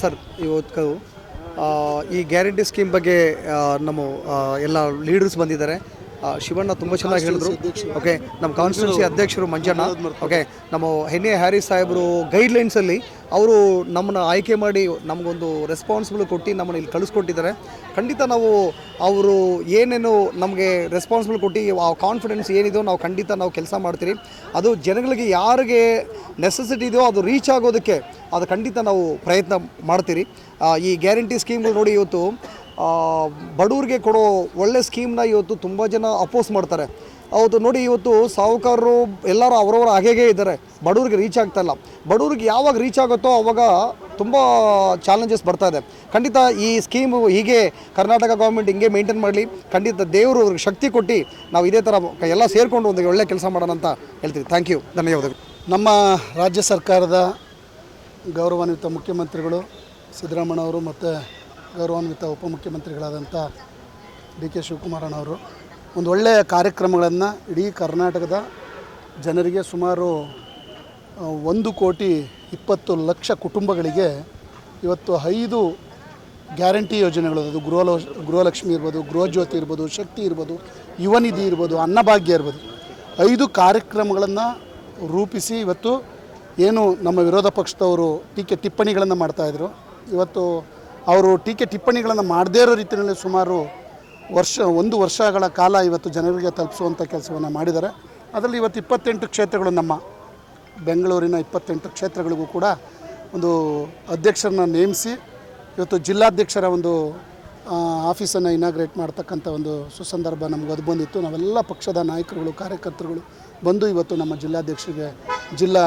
Sir ಇವತ್ತು ಈ guarantee scheme ಬಗ್ಗೆ ನಮ್ಮ ಎಲ್ಲ ಲೀಡರ್ಸ್ ಬಂದಿದ್ದಾರೆ. ಶಿವಣ್ಣ ತುಂಬ ಚೆನ್ನಾಗಿ ಹೇಳಿದ್ರು. ಓಕೆ ನಮ್ಮ ಕಾನ್ಸ್ಟಿಟ್ಯೂನ್ಸಿ ಅಧ್ಯಕ್ಷರು ಮಂಜಣ್ಣ. ಓಕೆ ನಮ್ಮ ಹೆನ್ನೆ ಹ್ಯಾರಿ ಸಾಹೇಬರು ಗೈಡ್ಲೈನ್ಸಲ್ಲಿ ಅವರು ನಮ್ಮನ್ನ ಆಯ್ಕೆ ಮಾಡಿ ನಮಗೊಂದು ರೆಸ್ಪಾನ್ಸಿಬಲ್ ಕೊಟ್ಟು ನಮ್ಮನ್ನು ಇಲ್ಲಿ ಕಳಿಸ್ಕೊಟ್ಟಿದ್ದಾರೆ. ಖಂಡಿತ ನಾವು ಅವರು ಏನೇನು ನಮಗೆ ರೆಸ್ಪಾನ್ಸಿಬಲ್ ಕೊಟ್ಟು ಆ ಕಾನ್ಫಿಡೆನ್ಸ್ ಏನಿದೆಯೋ ನಾವು ಖಂಡಿತ ನಾವು ಕೆಲಸ ಮಾಡ್ತೀರಿ. ಅದು ಜನಗಳಿಗೆ ಯಾರಿಗೆ ನೆಸೆಸಿಟಿ ಇದೆಯೋ ಅದು ರೀಚ್ ಆಗೋದಕ್ಕೆ ಅದು ಖಂಡಿತ ನಾವು ಪ್ರಯತ್ನ ಮಾಡ್ತೀರಿ. ಈ ಗ್ಯಾರಂಟಿ ಸ್ಕೀಮ್ಗಳು ನೋಡಿ ಇವತ್ತು ಬಡವ್ರಿಗೆ ಕೊಡೋ ಒಳ್ಳೆ ಸ್ಕೀಮ್ನ ಇವತ್ತು ತುಂಬ ಜನ ಅಪೋಸ್ ಮಾಡ್ತಾರೆ. ಅವತ್ತು ನೋಡಿ ಇವತ್ತು ಸಾಹುಕಾರರು ಎಲ್ಲರೂ ಅವರವರ ಹಾಗೆಗೇ ಇದ್ದಾರೆ. ಬಡವ್ರಿಗೆ ರೀಚ್ ಆಗ್ತಾ ಇಲ್ಲ. ಬಡವ್ರಿಗೆ ಯಾವಾಗ ರೀಚ್ ಆಗುತ್ತೋ ಅವಾಗ ತುಂಬ ಚಾಲೆಂಜಸ್ ಬರ್ತಾ ಇದೆ. ಖಂಡಿತ ಈ ಸ್ಕೀಮು ಹೀಗೆ ಕರ್ನಾಟಕ ಗೌರ್ಮೆಂಟ್ ಹಿಂಗೆ ಮೇಂಟೈನ್ ಮಾಡಲಿ. ಖಂಡಿತ ದೇವರು ಅವ್ರಿಗೆ ಶಕ್ತಿ ಕೊಟ್ಟು ನಾವು ಇದೇ ಥರ ಎಲ್ಲ ಸೇರಿಕೊಂಡು ಒಂದು ಒಳ್ಳೆ ಕೆಲಸ ಮಾಡೋಣ ಅಂತ ಹೇಳ್ತೀವಿ. ಥ್ಯಾಂಕ್ ಯು ಧನ್ಯವಾದಗಳು. ನಮ್ಮ ರಾಜ್ಯ ಸರ್ಕಾರದ ಗೌರವಾನ್ವಿತ ಮುಖ್ಯಮಂತ್ರಿಗಳು ಸಿದ್ದರಾಮಯ್ಯ ಅವರು ಮತ್ತು ಗೌರವಾನ್ವಿತ ಉಪಮುಖ್ಯಮಂತ್ರಿಗಳಾದಂಥ ಡಿ ಕೆ ಶಿವಕುಮಾರಣ್ಣವರು ಒಂದು ಒಳ್ಳೆಯ ಕಾರ್ಯಕ್ರಮಗಳನ್ನು ಇಡೀ ಕರ್ನಾಟಕದ ಜನರಿಗೆ ಸುಮಾರು ಒಂದು ಕೋಟಿ ಇಪ್ಪತ್ತು ಲಕ್ಷ ಕುಟುಂಬಗಳಿಗೆ ಇವತ್ತು ಐದು ಗ್ಯಾರಂಟಿ ಯೋಜನೆಗಳು ಅದು ಗೃಹ ಗೃಹಲಕ್ಷ್ಮಿ ಇರ್ಬೋದು, ಗೃಹಜ್ಯೋತಿ ಇರ್ಬೋದು, ಶಕ್ತಿ ಇರ್ಬೋದು ಯುವ ನಿಧಿ ಇರ್ಬೋದು, ಅನ್ನಭಾಗ್ಯ ಇರ್ಬೋದು. ಐದು ಕಾರ್ಯಕ್ರಮಗಳನ್ನು ರೂಪಿಸಿ ಇವತ್ತು ಏನು ನಮ್ಮ ವಿರೋಧ ಪಕ್ಷದವರು ಟೀಕೆ ಟಿಪ್ಪಣಿಗಳನ್ನು ಮಾಡ್ತಾಯಿದ್ರು ಇವತ್ತು ಅವರು ಟೀಕೆ ಟಿಪ್ಪಣಿಗಳನ್ನು ಮಾಡದೇ ಇರೋ ರೀತಿಯಲ್ಲಿ ಸುಮಾರು ವರ್ಷ, ಒಂದು ವರ್ಷಗಳ ಕಾಲ ಇವತ್ತು ಜನರಿಗೆ ತಲುಪಿಸುವಂಥ ಕೆಲಸವನ್ನು ಮಾಡಿದ್ದಾರೆ. ಅದರಲ್ಲಿ ಇವತ್ತು ಇಪ್ಪತ್ತೆಂಟು ಕ್ಷೇತ್ರಗಳು ನಮ್ಮ ಬೆಂಗಳೂರಿನ ಇಪ್ಪತ್ತೆಂಟು ಕ್ಷೇತ್ರಗಳಿಗೂ ಕೂಡ ಒಂದು ಅಧ್ಯಕ್ಷರನ್ನ ನೇಮಿಸಿ ಇವತ್ತು ಜಿಲ್ಲಾಧ್ಯಕ್ಷರ ಒಂದು ಆಫೀಸನ್ನು ಇನಾಗ್ರೇಟ್ ಮಾಡ್ತಕ್ಕಂಥ ಒಂದು ಸುಸಂದರ್ಭ ನಮ್ಗೆ ಅದು ಬಂದಿತ್ತು. ನಾವೆಲ್ಲ ಪಕ್ಷದ ನಾಯಕರುಗಳು, ಕಾರ್ಯಕರ್ತರುಗಳು ಬಂದು ಇವತ್ತು ನಮ್ಮ ಜಿಲ್ಲಾಧ್ಯಕ್ಷರಿಗೆ, ಜಿಲ್ಲಾ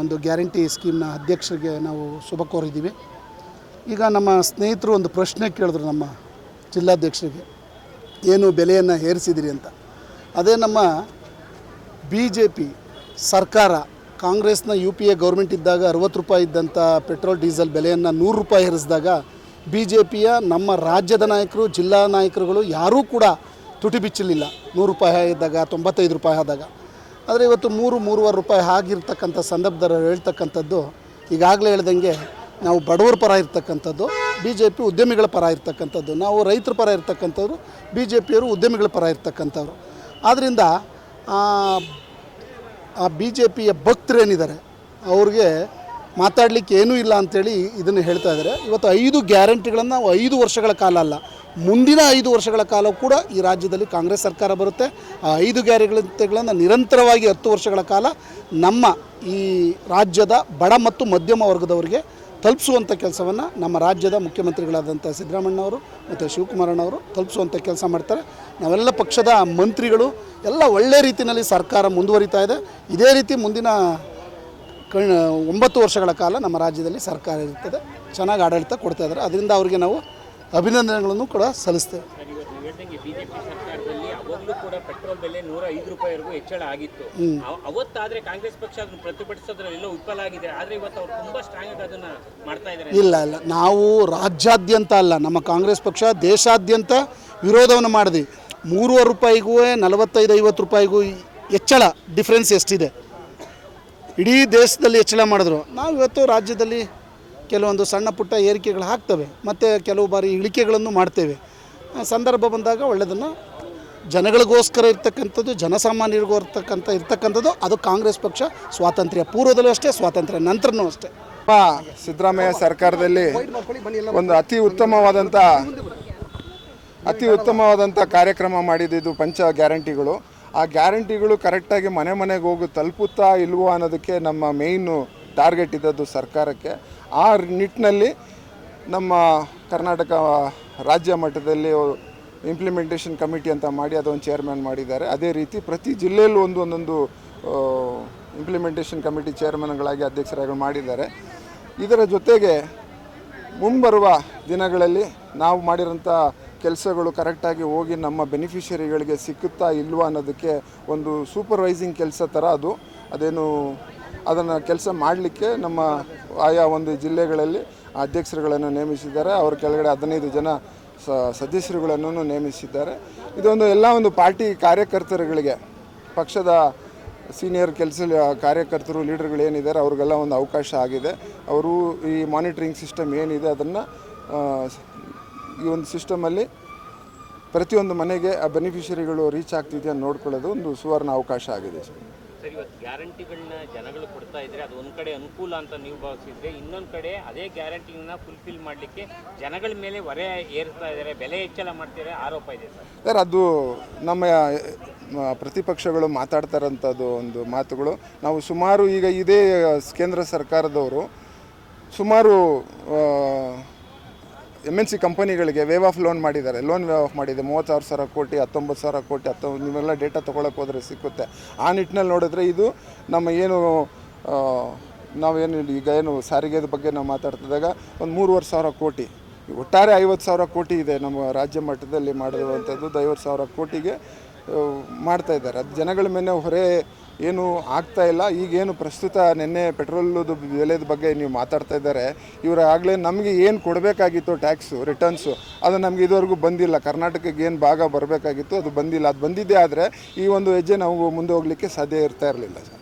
ಒಂದು ಗ್ಯಾರಂಟಿ ಸ್ಕೀಮ್ನ ಅಧ್ಯಕ್ಷರಿಗೆ ನಾವು ಶುಭ ಕೋರಿದ್ದೀವಿ. ಈಗ ನಮ್ಮ ಸ್ನೇಹಿತರು ಒಂದು ಪ್ರಶ್ನೆ ಕೇಳಿದ್ರು ನಮ್ಮ ಜಿಲ್ಲಾಧ್ಯಕ್ಷರಿಗೆ. ಏನು ಬೆಲೆಯನ್ನು ಏರಿಸಿದಿರಿ ಅಂತ. ಅದೇ ನಮ್ಮ ಬಿ ಜೆ ಪಿ ಸರ್ಕಾರ, ಕಾಂಗ್ರೆಸ್ನ ಯು ಪಿ ಎ ಗೌರ್ಮೆಂಟ್ ಇದ್ದಾಗ ಅರವತ್ತು ರೂಪಾಯಿ ಇದ್ದಂಥ ಪೆಟ್ರೋಲ್, ಡೀಸೆಲ್ ಬೆಲೆಯನ್ನು ನೂರು ರೂಪಾಯಿ ಏರಿಸಿದಾಗ ಬಿ ಜೆ ಪಿಯ ನಮ್ಮ ರಾಜ್ಯದ ನಾಯಕರು, ಜಿಲ್ಲಾ ನಾಯಕರುಗಳು ಯಾರೂ ಕೂಡ ತುಟಿ ಬಿಚ್ಚಲಿಲ್ಲ ನೂರು ರೂಪಾಯಿ ಇದ್ದಾಗ, ತೊಂಬತ್ತೈದು ರೂಪಾಯಿ ಆದಾಗ. ಆದರೆ ಇವತ್ತು ಮೂರು, ಮೂರುವರೆ ರೂಪಾಯಿ ಆಗಿರ್ತಕ್ಕಂಥ ಸಂದರ್ಭದಲ್ಲಿ ಹೇಳ್ತಕ್ಕಂಥದ್ದು ಈಗಾಗಲೇ ಹೇಳ್ದಂಗೆ ನಾವು ಬಡವರ ಪರ ಇರ್ತಕ್ಕಂಥದ್ದು ಬಿ ಜೆ ಪಿ ಉದ್ಯಮಿಗಳ ಪರ ಇರ್ತಕ್ಕಂಥದ್ದು, ನಾವು ರೈತರ ಪರ ಇರ್ತಕ್ಕಂಥವ್ರು ಬಿ ಜೆ ಪಿಯವರು ಉದ್ಯಮಿಗಳ ಪರ ಇರ್ತಕ್ಕಂಥವ್ರು. ಆದ್ದರಿಂದ ಆ ಬಿ ಜೆ ಪಿಯ ಭಕ್ತರೇನಿದ್ದಾರೆ ಅವ್ರಿಗೆ ಮಾತಾಡಲಿಕ್ಕೆ ಏನೂ ಇಲ್ಲ ಅಂಥೇಳಿ ಇದನ್ನು ಹೇಳ್ತಾ ಇದ್ದಾರೆ. ಇವತ್ತು ಐದು ಗ್ಯಾರಂಟಿಗಳನ್ನು ನಾವು ಐದು ವರ್ಷಗಳ ಕಾಲ ಅಲ್ಲ, ಮುಂದಿನ ಐದು ವರ್ಷಗಳ ಕಾಲ ಕೂಡ ಈ ರಾಜ್ಯದಲ್ಲಿ ಕಾಂಗ್ರೆಸ್ ಸರ್ಕಾರ ಬರುತ್ತೆ. ಆ ಐದು ಗ್ಯಾರಂಟಿಗಳನ್ನು ನಿರಂತರವಾಗಿ ಹತ್ತು ವರ್ಷಗಳ ಕಾಲ ನಮ್ಮ ಈ ರಾಜ್ಯದ ಬಡ ಮತ್ತು ಮಧ್ಯಮ ವರ್ಗದವರಿಗೆ ತಲುಪಿಸುವಂಥ ಕೆಲಸವನ್ನು ನಮ್ಮ ರಾಜ್ಯದ ಮುಖ್ಯಮಂತ್ರಿಗಳಾದಂಥ ಸಿದ್ದರಾಮಣ್ಣವರು ಮತ್ತು ಶಿವಕುಮಾರಣ್ಣವರು ತಲುಪಿಸುವಂಥ ಕೆಲಸ ಮಾಡ್ತಾರೆ. ನಾವೆಲ್ಲ ಪಕ್ಷದ ಮಂತ್ರಿಗಳು, ಎಲ್ಲ ಒಳ್ಳೆ ರೀತಿಯಲ್ಲಿ ಸರ್ಕಾರ ಮುಂದುವರಿತಾ ಇದೆ. ಇದೇ ರೀತಿ ಮುಂದಿನ ಕಣ್, ಒಂಬತ್ತು ವರ್ಷಗಳ ಕಾಲ ನಮ್ಮ ರಾಜ್ಯದಲ್ಲಿ ಸರ್ಕಾರ ಇರ್ತದೆ. ಚೆನ್ನಾಗಿ ಆಡಳಿತ ಕೊಡ್ತಾ ಇದ್ದಾರೆ. ಅದರಿಂದ ಅವರಿಗೆ ನಾವು ಅಭಿನಂದನೆಗಳನ್ನು ಕೂಡ ಸಲ್ಲಿಸ್ತೇವೆ. ಹೇಳ್ದಂಗೆ ಬಿಜೆಪಿ ಸರ್ಕಾರದಲ್ಲಿ ಅವಾಗಲೂ ಕೂಡ ಪೆಟ್ರೋಲ್ ಬೆಲೆ ನೂರ ಐದು ರೂಪಾಯಿವರೆಗೂ ಹೆಚ್ಚಳ ಆಗಿತ್ತು. ಅವತ್ತಾದ್ರೆ ಕಾಂಗ್ರೆಸ್ ಪಕ್ಷ ಅದನ್ನು ಪ್ರತಿಭಟಿಸೋದ್ರಲ್ಲೆಲ್ಲ ವಿಫಲ ಆಗಿದೆ. ಆದ್ರೆ ಇವತ್ತು ಅವ್ರು ತುಂಬಾ ಸ್ಟ್ರಾಂಗ್ ಆಗಿ ಅದನ್ನ ಮಾಡ್ತಾ ಇದ್ದಾರೆ. ಇಲ್ಲ ಇಲ್ಲ. ನಾವು ರಾಜ್ಯಾದ್ಯಂತ ಅಲ್ಲ ನಮ್ಮ ಕಾಂಗ್ರೆಸ್ ಪಕ್ಷ ದೇಶಾದ್ಯಂತ ವಿರೋಧವನ್ನು ಮಾಡಿದ್ವಿ. ಮೂರುವರೆ ರೂಪಾಯಿಗೂ ನಲವತ್ತೈದು ಐವತ್ತು ರೂಪಾಯಿಗೂ ಹೆಚ್ಚಳ ಡಿಫ್ರೆನ್ಸ್ ಎಷ್ಟಿದೆ? ಇಡೀ ದೇಶದಲ್ಲಿ ಹೆಚ್ಚಳ ಮಾಡಿದ್ರು. ನಾವು ಇವತ್ತು ರಾಜ್ಯದಲ್ಲಿ ಕೆಲವೊಂದು ಸಣ್ಣ ಪುಟ್ಟ ಏರಿಕೆಗಳು ಹಾಕ್ತವೆ. ಮತ್ತು ಕೆಲವು ಬಾರಿ ಇಳಿಕೆಗಳನ್ನು ಮಾಡ್ತೇವೆ. ಸಂದರ್ಭ ಬಂದಾಗ ಒಳ್ಳೆಯದನ್ನು ಜನಗಳಿಗೋಸ್ಕರ ಇರ್ತಕ್ಕಂಥದ್ದು, ಜನಸಾಮಾನ್ಯರಿಗೂ ಇರ್ತಕ್ಕಂಥ, ಇರ್ತಕ್ಕಂಥದ್ದು, ಅದು ಕಾಂಗ್ರೆಸ್ ಪಕ್ಷ ಸ್ವಾತಂತ್ರ್ಯ ಪೂರ್ವದಲ್ಲೂ ಅಷ್ಟೇ, ಸ್ವಾತಂತ್ರ್ಯ ನಂತರನೂ ಅಷ್ಟೇ. ಸಿದ್ದರಾಮಯ್ಯ ಸರ್ಕಾರದಲ್ಲಿ ಒಂದು ಅತಿ ಉತ್ತಮವಾದಂಥ ಅತಿ ಉತ್ತಮವಾದಂಥ ಕಾರ್ಯಕ್ರಮ ಮಾಡಿದ್ದು ಪಂಚ ಗ್ಯಾರಂಟಿಗಳು. ಆ ಗ್ಯಾರಂಟಿಗಳು ಕರೆಕ್ಟಾಗಿ ಮನೆ ಮನೆಗೆ ಹೋಗಿ ತಲುಪುತ್ತಾ ಇಲ್ವೋ ಅನ್ನೋದಕ್ಕೆ ನಮ್ಮ ಮೇಯ್ನು ಟಾರ್ಗೆಟ್ ಇದ್ದದ್ದು ಸರ್ಕಾರಕ್ಕೆ. ಆ ನಿಟ್ಟಿನಲ್ಲಿ ನಮ್ಮ ಕರ್ನಾಟಕ ರಾಜ್ಯ ಮಟ್ಟದಲ್ಲಿ ಇಂಪ್ಲಿಮೆಂಟೇಷನ್ ಕಮಿಟಿ ಅಂತ ಮಾಡಿ ಅದೊಂದು ಚೇರ್ಮನ್ ಮಾಡಿದ್ದಾರೆ. ಅದೇ ರೀತಿ ಪ್ರತಿ ಜಿಲ್ಲೆಯಲ್ಲೂ ಒಂದು ಒಂದೊಂದು ಇಂಪ್ಲಿಮೆಂಟೇಷನ್ ಕಮಿಟಿ ಚೇರ್ಮನ್ಗಳಾಗಿ ಅಧ್ಯಕ್ಷರಾಗಿ ಮಾಡಿದ್ದಾರೆ. ಇದರ ಜೊತೆಗೆ ಮುಂಬರುವ ದಿನಗಳಲ್ಲಿ ನಾವು ಮಾಡಿರೋಂಥ ಕೆಲಸಗಳು ಕರೆಕ್ಟಾಗಿ ಹೋಗಿ ನಮ್ಮ ಬೆನಿಫಿಷರಿಗಳಿಗೆ ಸಿಕ್ಕುತ್ತಾ ಇಲ್ವಾ ಅನ್ನೋದಕ್ಕೆ ಒಂದು ಸೂಪರ್ವೈಸಿಂಗ್ ಕೆಲಸ ಥರ ಅದು. ಅದೇನು ಅದನ್ನು ಕೆಲಸ ಮಾಡಲಿಕ್ಕೆ ನಮ್ಮ ಆಯಾ ಒಂದು ಜಿಲ್ಲೆಗಳಲ್ಲಿ ಅಧ್ಯಕ್ಷರುಗಳನ್ನು ನೇಮಿಸಿದ್ದಾರೆ. ಅವ್ರ ಕೆಳಗಡೆ ಹದಿನೈದು ಜನ ಸ ಸದಸ್ಯರುಗಳನ್ನು ನೇಮಿಸಿದ್ದಾರೆ. ಇದೊಂದು ಎಲ್ಲ ಒಂದು ಪಾರ್ಟಿ ಕಾರ್ಯಕರ್ತರುಗಳಿಗೆ, ಪಕ್ಷದ ಸೀನಿಯರ್ ಕೆಲಸ ಕಾರ್ಯಕರ್ತರು, ಲೀಡರ್ಗಳು ಏನಿದ್ದಾರೆ ಅವ್ರಿಗೆಲ್ಲ ಒಂದು ಅವಕಾಶ ಆಗಿದೆ. ಅವರು ಈ ಮಾನಿಟ್ರಿಂಗ್ ಸಿಸ್ಟಮ್ ಏನಿದೆ ಅದನ್ನು ಈ ಒಂದು ಸಿಸ್ಟಮಲ್ಲಿ ಪ್ರತಿಯೊಂದು ಮನೆಗೆ ಆ ಬೆನಿಫಿಷರಿಗಳು ರೀಚ್ ಆಗ್ತಿದೆಯಾ ನೋಡ್ಕೊಳ್ಳೋದು ಒಂದು ಸುವರ್ಣ ಅವಕಾಶ ಆಗಿದೆ ಸರ್. ಸರ್, ಇವತ್ತು ಗ್ಯಾರಂಟಿಗಳನ್ನ ಜನಗಳು ಕೊಡ್ತಾ ಇದ್ರೆ ಅದು ಒಂದ್ ಕಡೆ ಅನುಕೂಲ ಅಂತ ನೀವು ಭಾವಿಸಿದ್ರೆ ಇನ್ನೊಂದ್ ಕಡೆ ಅದೇ ಗ್ಯಾರಂಟಿನ ಫುಲ್ಫಿಲ್ ಮಾಡಲಿಕ್ಕೆ ಜನಗಳ ಮೇಲೆ ಹೊರೆ ಏರ್ತಾ ಇದ್ದಾರೆ, ಬೆಲೆ ಹೆಚ್ಚಳ ಮಾಡ್ತಿದ್ದಾರೆ ಆರೋಪ ಇದೆ ಸರ್. ಸರ್, ಅದು ನಮ್ಮ ಪ್ರತಿಪಕ್ಷಗಳು ಮಾತಾಡ್ತಾ ಇರೋಂಥದ್ದು ಒಂದು ಮಾತುಗಳು. ನಾವು ಸುಮಾರು ಈಗ ಇದೇ ಕೇಂದ್ರ ಸರ್ಕಾರದವರು ಸುಮಾರು ಎಂ ಎನ್ ಸಿ ಕಂಪನಿಗಳಿಗೆ ವೇವ್ ಆಫ್ ಲೋನ್ ಮಾಡಿದ್ದಾರೆ. ಲೋನ್ ವೇವ್ ಆಫ್ ಮಾಡಿದೆ. ಮೂವತ್ತಾರು ಸಾವಿರ ಕೋಟಿ, ಹತ್ತೊಂಬತ್ತು ಸಾವಿರ ಕೋಟಿ ಹತ್ತೊಂಬತ್ತು ನೀವೆಲ್ಲ ಡೇಟಾ ತೊಗೊಳಕ್ಕೆ ಹೋದರೆ ಸಿಕ್ಕುತ್ತೆ. ಆ ನಿಟ್ಟಿನಲ್ಲಿ ನೋಡಿದ್ರೆ ಇದು ನಮ್ಮ ಏನು ನಾವೇನು ಈಗ ಏನು ಸಾರಿಗೆದ ಬಗ್ಗೆ ನಾವು ಮಾತಾಡ್ತಿದ್ದಾಗ ಒಂದು ಮೂರುವರೆ ಸಾವಿರ ಕೋಟಿ. ಒಟ್ಟಾರೆ ಐವತ್ತು ಸಾವಿರ ಕೋಟಿ ಇದೆ ನಮ್ಮ ರಾಜ್ಯ ಮಟ್ಟದಲ್ಲಿ ಮಾಡಿರುವಂಥದ್ದು ಐವತ್ತು ಸಾವಿರ ಕೋಟಿಗೆ ಮಾಡ್ತಾ ಇದ್ದಾರೆ. ಅದು ಜನಗಳ ಮೇಲೆ ಹೊರೆ ಏನು ಆಗ್ತಾ ಇಲ್ಲ. ಈಗೇನು ಪ್ರಸ್ತುತ ನಿನ್ನೆ ಪೆಟ್ರೋಲ್ದು ಬೆಲೆದ ಬಗ್ಗೆ ನೀವು ಮಾತಾಡ್ತಾ ಇದ್ದಾರೆ. ಇವರು ಆಗಲೇ ನಮಗೆ ಏನು ಕೊಡಬೇಕಾಗಿತ್ತು ಟ್ಯಾಕ್ಸು ರಿಟರ್ನ್ಸು ಅದು ನಮಗೆ ಇದುವರೆಗೂ ಬಂದಿಲ್ಲ. ಕರ್ನಾಟಕಕ್ಕೆ ಏನು ಭಾಗ ಬರಬೇಕಾಗಿತ್ತು ಅದು ಬಂದಿಲ್ಲ. ಅದು ಬಂದಿದ್ದೇ ಆದರೆ ಈ ಒಂದು ಹೆಜ್ಜೆ ನಾವು ಮುಂದೆ ಹೋಗಲಿಕ್ಕೆ ಸಾಧ್ಯ ಇರ್ತಾ ಇರಲಿಲ್ಲ ಸರ್.